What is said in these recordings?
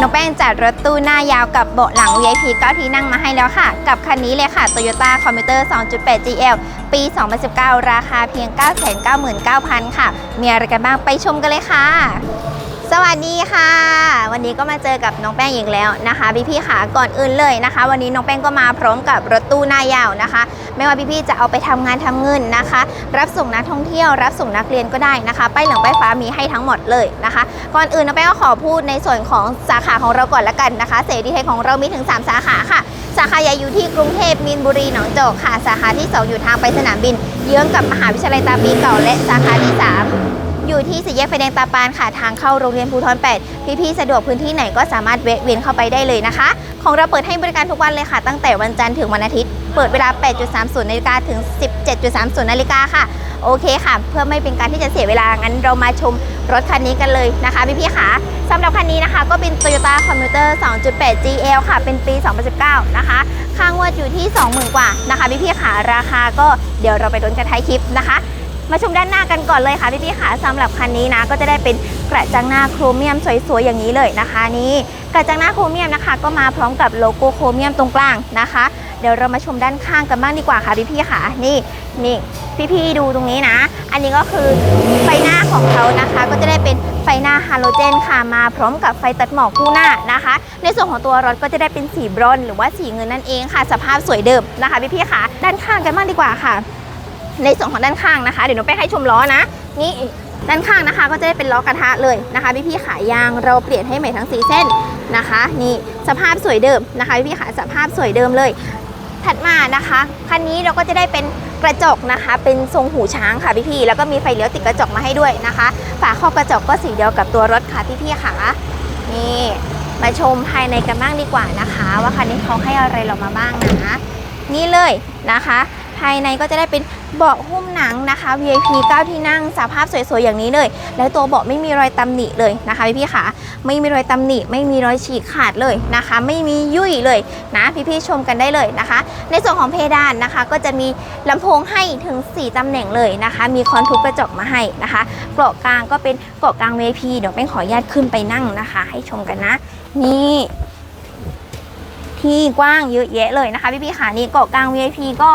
น้องแป้งจัดรถตู้หน้ายาวกับเบาะหลัง VIP 9ที่นั่งมาให้แล้วค่ะ กับคันนี้เลยค่ะ Toyota Commuter 2.8 GL ปี 2019 ราคาเพียง 999,000 ค่ะ มีอะไรกันบ้างไปชมกันเลยค่ะ สวัสดีค่ะ วันนี้ก็มาเจอกับน้องแป้งอีกแล้วนะคะ พี่พี่ๆค่ะก่อนอื่นเลยนะคะ วันนี้น้องแป้งก็มาพร้อมกับรถตู้หน้ายาวนะคะ ไม่ว่าพี่พี่จะเอาไปทำงานทำเงินนะคะ รับส่งนักท่องเที่ยว รับส่งนักเรียนก็ได้นะคะป้ายเหลืองป้ายฟ้ามีให้ทั้งหมดเลยนะคะ ก่อนอื่นน้องแป้งก็ขอพูดในส่วนของสาขาของเราก่อนละกันนะคะ เสรีไทยของเรามีถึง 3 สาขาค่ะ สาขาใหญ่อยู่ที่กรุงเทพมีนบุรีหนองจอกค่ะ สาขาที่ 2 อยู่ทางไปสนามบิน เยื้องกับมหาวิทยาลัยตาปีเก่าและสาขาที่ 3 อยู่ที่สี่แยกไฟแดงตาปานค่ะทางเข้าโรงเรียนภูทร8พี่ๆสะดวกพื้นที่ไหนก็สามารถแวะเวียนเข้าไปได้เลยนะคะ ของเราเปิดให้บริการทุกวันเลยค่ะ ตั้งแต่วันจันทร์ถึงวันอาทิตย์ เปิดเวลา 8.30นาฬิกาถึง 17.30นาฬิกาค่ะ โอเคค่ะ เพื่อไม่เป็นการที่จะเสียเวลา งั้นเรามาชมรถคันนี้กันเลยนะคะพี่ๆค่ะสำหรับคันนี้นะคะก็เป็น Toyota Commuter 2.8 GL ค่ะ เป็นปี 2019 นะคะ ค่างวดอยู่ที่ 20,000 กว่านะคะพี่ๆค่ะราคาก็เดี๋ยวเราไปดูกันท้ายคลิปนะคะ มาชมด้านหน้ากันก่อนเลยค่ะพี่ๆค่ะสำหรับคันนี้นะก็จะได้เป็นกระจังหน้าโครเมียมสวยๆอย่างนี้เลยนะคะนี่กระจังหน้าโครเมียมนะคะ ก็มาพร้อมกับโลโก้โครเมียมตรงกลางนะคะ เดี๋ยวเรามาชมด้านข้างกันบ้างดีกว่าค่ะพี่ๆค่ะนี่นี่พี่ๆดูตรงนี้นะ อันนี้ก็คือไฟหน้าของเขานะคะ ก็จะได้เป็นไฟหน้าฮาโลเจนค่ะมาพร้อมกับไฟตัดหมอกคู่หน้านะคะ ในส่วนของตัวรถก็จะได้เป็นสีบรอนซ์หรือว่าสีเงินนั่นเองค่ะ สภาพสวยเดิมนะคะพี่ๆค่ะ ด้านข้างกันบ้างดีกว่าค่ะ ในส่วนของด้านข้างนะคะ เดี๋ยวหนูไปให้ชมล้อนะ นี่ด้านข้างนะคะ ก็จะได้เป็นล้อกระทะเลยนะคะพี่พี่ขายางเราเปลี่ยนให้ใหม่ทั้งสีเส้นนะคะ นี่สภาพสวยเดิมนะคะพี่พี่ขาสภาพสวยเดิมเลย ถัดมานะคะคันนี้เราก็จะได้เป็นกระจกนะคะ เป็นทรงหูช้างค่ะพี่พี่แล้วก็มีไฟเลี้ยวติดกระจกมาให้ด้วยนะคะ ฝาครอบกระจกก็สีเดียวกับตัวรถค่ะพี่พี่ๆค่ะนี่มาชมภายในกันบ้างดีกว่านะคะ ว่าคันนี้เขาให้อะไรเรามาบ้างนะนี่เลยนะคะ ภายในก็จะได้เป็นเบาะหุ้มหนังนะคะ VIP 9 ที่นั่งสภาพสวยๆอย่างนี้เลย แล้วตัวเบาะไม่มีรอยตำหนิเลยนะคะพี่ๆค่ะไม่มีรอยตำหนิ ไม่มีรอยฉีกขาดเลยนะคะ ไม่มียุ่ยเลยนะพี่ๆชมกันได้เลยนะคะ ในส่วนของเพดานนะคะ ก็จะมีลำโพงให้ถึง 4ตำแหน่งเลยนะคะ มีคอนทุบกระจกมาให้นะคะเกาะกลางก็เป็นเกาะกลาง VIP เดี๋ยวเป็นขออนุญาตขึ้นไปนั่งนะคะ ให้ชมกันนะ นี่ที่กว้างเยอะแยะเลยนะคะพี่พี่ๆค่ะนี่เกาะกลาง VIP ก็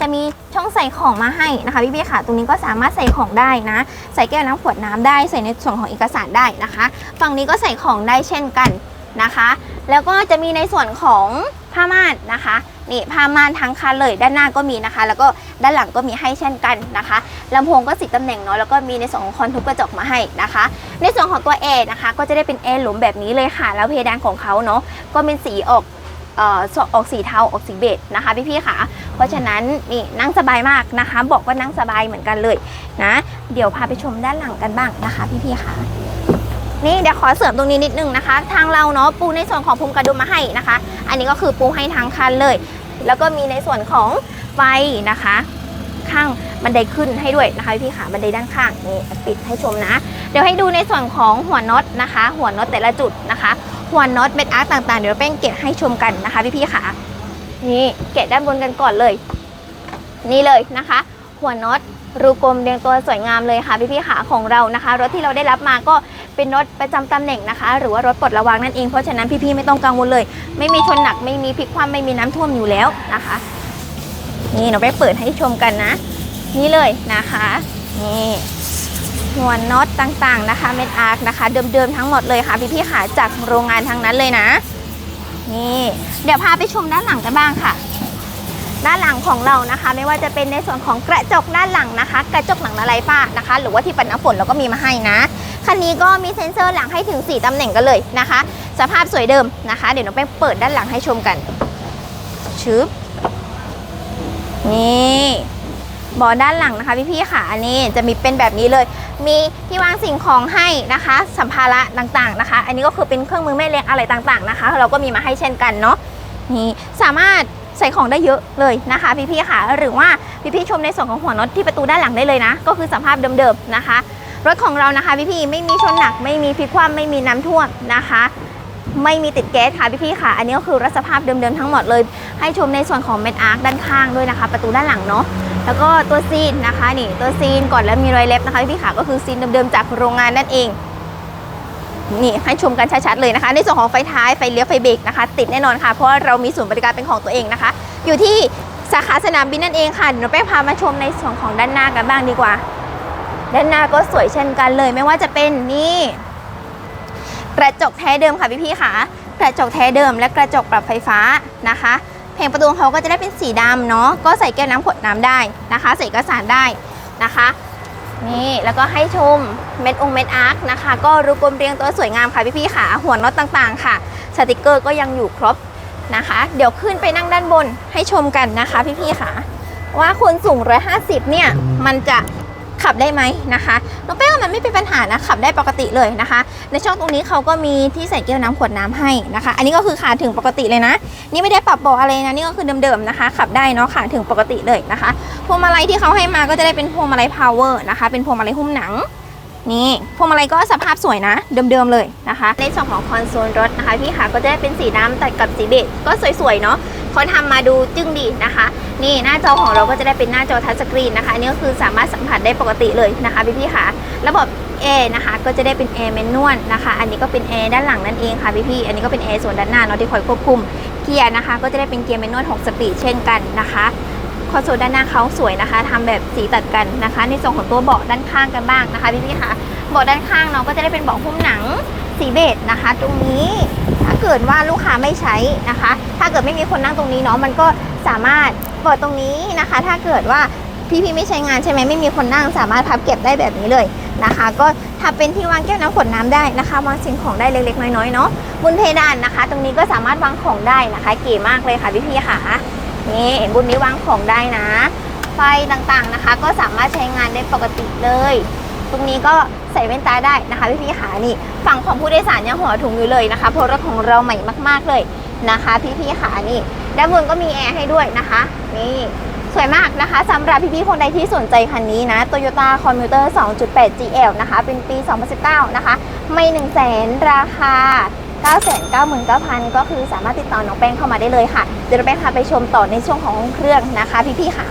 จะมีช่องใส่ของมาให้นะคะพี่ๆค่ะ ตรงนี้ก็สามารถใส่ของได้นะ ใส่แก้วน้ำขวดน้ำได้ ใส่ในส่วนของเอกสารได้นะคะ ฝั่งนี้ก็ใส่ของได้เช่นกันนะคะ แล้วก็จะมีในส่วนของผ้าม่านนะคะนี่ผ้าม่านทั้งคันเลยด้านหน้าก็มีนะคะ แล้วก็ด้านหลังก็มีให้เช่นกันนะคะลำโพงก็สิตำแหน่งเนาะแล้วก็มีในส่วนของคอนทุบกระจกมาให้นะคะ ในส่วนของตัวแอร์นะคะ ก็จะได้เป็นแอร์หลุมแบบนี้เลยค่ะ แล้วเพดานของเขาเนาะก็เป็นสีออก ออกสีเทาออกสีเบจนะคะพี่ๆค่ะเพราะฉะนั้นนี่นั่งสบายมากนะคะ บอกว่านั่งสบายเหมือนกันเลยนะเดี๋ยวพาไปชมด้านหลังกันบ้างนะคะพี่ๆค่ะนี่เดี๋ยวขอเสริมตรงนี้นิดนึงนะคะ ทางเราเนาะปูในส่วนของพุมกระดุมมาให้นะคะ อันนี้ก็คือปูให้ทางคันเลย แล้วก็มีในส่วนของไฟนะคะ ข้างบันไดขึ้นให้ด้วยนะคะพี่ๆค่ะบันไดด้านข้างนี่ปิดให้ชมนะ เดี๋ยวให้ดูในส่วนของหัวน็อตนะคะ หัวน็อตแต่ละจุดนะคะ หัวน็อตเม็ดอาร์ตต่างๆ เดี๋ยวแป้งเกะให้ชมกันนะคะพี่ๆค่ะ นี่เกะด้านบนกันก่อนเลย นี่เลยนะคะ หัวน็อตรูกลมเรียงตัวสวยงามเลยค่ะพี่ๆค่ะของเรานะคะ รถที่เราได้รับมาก็เป็นรถประจำตำแหน่งนะคะ หรือว่ารถปลดระวางนั่นเองเพราะฉะนั้นพี่ๆไม่ต้องกังวลเลย ไม่มีชนหนักไม่มีพลิกคว่ำไม่มีน้ำท่วมอยู่แล้วนะคะ นี่เราไปเปิดให้ชมกันนะ นี่เลยนะคะ นี่ หัวน็อตต่างๆนะคะ เม็ดอาร์คนะคะ เดิมๆทั้งหมดเลยค่ะ พี่ๆค่ะจากโรงงานทั้งนั้นเลยนะ นี่เดี๋ยวพาไปชมด้านหลังกันบ้างค่ะ ด้านหลังของเรานะคะ ไม่ว่าจะเป็นในส่วนของกระจกด้านหลังนะคะ กระจกหลังละลายฝ้านะคะ หรือว่าที่ปัดน้ำฝนเราก็มีมาให้นะคันนี้ก็มีเซ็นเซอร์หลังให้ถึง 4ตำแหน่งกันเลยนะคะ สภาพสวยเดิมนะคะ เดี๋ยวเราไปเปิดด้านหลังให้ชมกันชึบนี่เบาะด้านหลังนะคะพี่ๆค่ะ อันนี้จะมีเป็นแบบนี้เลย มีที่วางสิ่งของให้นะคะ สัมภาระต่างๆนะคะ อันนี้ก็คือเป็นเครื่องมือแม่เลี้ยงอะไรต่างๆนะคะ เราก็มีมาให้เช่นกันเนาะนี่สามารถใส่ของได้เยอะเลยนะคะพี่ๆค่ะ หรือว่าพี่ๆชมในส่วนของหัวน็อตที่ประตูด้านหลังได้เลยนะ ก็คือสภาพเดิมๆนะคะ รถของเรานะคะพี่ๆไม่มีชนหนักไม่มีพลิกคว่ำไม่มีน้ำท่วมนะคะ ไม่มีติดแก๊สค่ะพี่ๆค่ะ อันนี้ก็คือรถสภาพเดิมๆทั้งหมดเลย ให้ชมในส่วนของเม็ดอาร์คด้านข้างด้วยนะคะ ประตูด้านหลังเนาะแล้วก็ตัวซีนนะคะนี่ตัวซีนก่อนแล้วมีรอยเล็บนะคะพี่ๆค่ะก็คือซีนเดิมๆจากโรงงานนั่นเองนี่ให้ชมกันชัดๆเลยนะคะ ในส่วนของไฟท้ายไฟเลี้ยวไฟเบรกนะคะ ติดแน่นอนค่ะ เพราะเรามีศูนย์บริการเป็นของตัวเองนะคะ อยู่ที่สาขาสนามบินนั่นเองค่ะเดี๋ยวหนูแป้งพามาชมในส่วนของด้านหน้ากันบ้างดีกว่า ด้านหน้าก็สวยเช่นกันเลย ไม่ว่าจะเป็นนี่ กระจกแท้เดิมค่ะพี่ๆค่ะ กระจกแท้เดิมและกระจกปรับไฟฟ้านะคะเพลงประตูเขาก็จะได้เป็นสีดำเนาะก็ใส่แก้วน้ำขวดน้ำได้นะคะ ใส่เอกสารได้นะคะนี่แล้วก็ให้ชมเม็ดองเม็ดอาร์คนะคะ ก็รูปกลมเรียงตัวสวยงามค่ะพี่ๆค่ะหัวน็อตต่างๆ ค่ะสติกเกอร์ก็ยังอยู่ครบนะคะ เดี๋ยวขึ้นไปนั่งด้านบนให้ชมกันนะคะพี่ๆค่ะ ว่าคนสูง 150 เนี่ย มันจะ ขับได้ไหมนะคะน้องแป้ว่ามันไม่เป็นปัญหานะขับได้ปกติเลยนะคะ ในช่องตรงนี้เขาก็มีที่ใส่แก้วน้ำขวดน้ำให้นะคะ อันนี้ก็คือขาถึงปกติเลยนะ นี่ไม่ได้ปรับเบาะอะไรนะนี่ก็คือเดิมๆนะคะ ขับได้เนาะขาถึงปกติเลยนะคะพวงมาลัยที่เขาให้มาก็จะได้เป็นพวงมาลัยพาวเวอร์นะคะ เป็นพวงมาลัยหุ้มหนังนี่พวงมาลัยก็สภาพสวยนะ เดิมๆเลยนะคะ ในส่วนของคอนโซลรถนะคะพี่ค่ะก็จะได้เป็นสีดำตัดกับสีเบจก็สวยๆเนาะ เขาทำมาดูจึ้งดีนะคะ นี่หน้าจอของเราก็จะได้เป็นหน้าจอทัชสกรีนนะคะนี่ก็คือสามารถสัมผัสได้ปกติเลยนะคะพี่ๆค่ะระบบแอร์นะคะก็จะได้เป็นแอร์แมนนวลนะคะ อันนี้ก็เป็นแอร์ด้านหลังนั่นเองค่ะพี่ๆอันนี้ก็เป็นแอร์ส่วนด้านหน้าเนาะที่คอยควบคุมเกียร์นะคะ ก็จะได้เป็นเกียร์แมนนวล6สปีดเช่นกันนะคะคอนโซลด้านหน้าเขาสวยนะคะทำแบบสีตัดกันนะคะ ในส่วนของตัวเบาะด้านข้างกันบ้างนะคะพี่ๆค่ะเบาะด้านข้างเนาะก็จะได้เป็นเบาะหุ้มหนังสีเบจนะคะ ตรงนี้ เกิดว่าลูกค้าไม่ใช้นะคะ ถ้าเกิดไม่มีคนนั่งตรงนี้เนาะมันก็สามารถเปิดตรงนี้นะคะ ถ้าเกิดว่าพี่ๆไม่ใช้งานใช่ไหมไม่มีคนนั่งสามารถพับเก็บได้แบบนี้เลยนะคะ ก็ถ้าเป็นที่วางแก้วน้ำขวดน้ำได้นะคะวางสิ่งของได้เล็กๆ น้อยๆเนาะบนเพดานนะคะ ตรงนี้ก็สามารถวางของได้นะคะ เก๋มากเลยค่ะพี่ๆค่ะนี่บนนี้วางของได้นะ ไฟต่างๆนะคะ ก็สามารถใช้งานได้ปกติเลย ตรงนี้ก็ ใส่แว่นตาได้นะคะพี่ๆขานี่ฝั่งของผู้โดยสารยังหัวถุงอยู่เลยนะคะเพราะรถของเราใหม่มาก ๆเลยนะคะพี่ๆขานี่ด้านบนก็มีแอร์ให้ด้วยนะคะนี่สวยมากนะคะสำหรับพี่ๆคนใดที่สนใจคันนี้นะ Toyota Commuter 2.8 GL นะคะ เป็นปี 2019 นะคะ ไม่ 1 0 0 0 0แสนราคา 999,000 ก็คือสามารถติดต่อน้องแป้งเข้ามาได้เลยค่ะ เดี๋ยวน้องแป้งพาไปชมต่อในช่วงของห้องเครื่องนะคะ พี่ๆค่ะ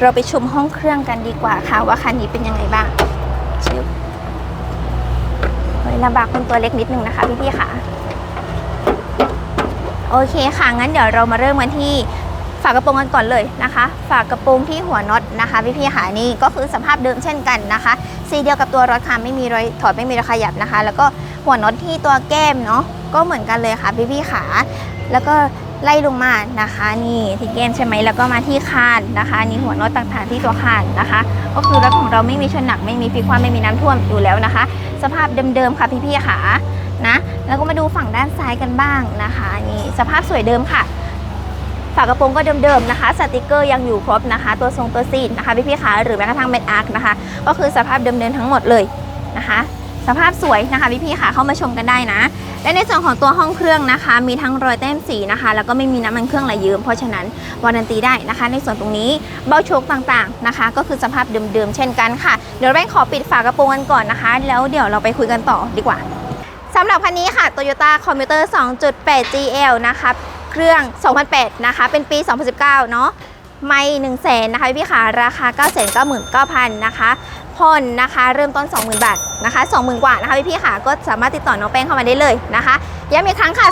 เราไปชมห้องเครื่องกันดีกว่าค่ะ ว่าคันนี้เป็นยังไงบ้างชิว ลำบากคนตัวเล็กนิดนึงนะคะพี่ๆค่ะ โอเคค่ะ งั้นเดี๋ยวเรามาเริ่มกันที่ฝากระโปรงกันก่อนเลยนะคะ ฝากระโปรงที่หัวน็อตนะคะพี่ๆค่ะนี่ก็คือสภาพเดิมเช่นกันนะคะสีเดียวกับตัวรถค่ะไม่มีรอยถอดไม่มีรอยขยับนะคะ แล้วก็หัวน็อตที่ตัวแก้มเนาะก็เหมือนกันเลยค่ะพี่ๆขาแล้วก็ ไล่ลงมานะคะ นี่ที่แก้มใช่ไหมแล้วก็มาที่คานนะคะนี่หัวน็อตต่างๆที่ตัวคานนะคะ ก็คือรถของเราไม่มีชนหนักไม่มีพลิกคว่ำไม่มีน้ำท่วมอยู่แล้วนะคะ สภาพเดิมๆค่ะพี่ๆขานะแล้วก็มาดูฝั่งด้านซ้ายกันบ้างนะคะนี่สภาพสวยเดิมค่ะฝากระโปรงก็เดิมๆนะคะ สติกเกอร์ยังอยู่ครบนะคะ ตัวทรงตัวซีนนะคะพี่ๆคะหรือแม้กระทั่งเม็ดอาร์คนะคะ ก็คือสภาพเดิมๆทั้งหมดเลยนะคะ สภาพสวยนะคะพี่ๆค่ะเข้ามาชมกันได้นะ และในส่วนของตัวห้องเครื่องนะคะ มีทั้งรอยแต้มสีนะคะ แล้วก็ไม่มีน้ำมันเครื่องไหลยืมเพราะฉะนั้นวารันตีได้นะคะ ในส่วนตรงนี้เบ้าโชคต่างๆนะคะ ก็คือสภาพเดิมๆเช่นกันค่ะเดี๋ยวแป้งขอปิดฝากระโปรงกันก่อนนะคะ แล้วเดี๋ยวเราไปคุยกันต่อดีกว่าสำหรับคันนี้ค่ะ Toyota Commuter 2.8 GL นะคะเครื่อง 2008 นะคะ เป็นปี 2019 เนาะ ไม่1 0 0 0 0แสนนะคะพี่ขาราคา999,000นนะคะผ่อนนะคะเริ่มต้น 20,000 บาทนะคะ20,000 กว่านะคะพี่พี่ขาก็สามารถติดต่อน้องแป้งเข้ามาได้เลยนะคะย้ำอีกครั้งค่ะ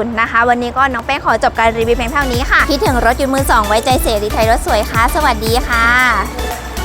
0855766250 นะคะ วันนี้ก็น้องแป้งขอจบการรีวิวเพียงเท่านี้ค่ะ คิดถึงรถยนต์มือสองไว้ใจเสียดีไทยรถสวยค่ะ สวัสดีค่ะ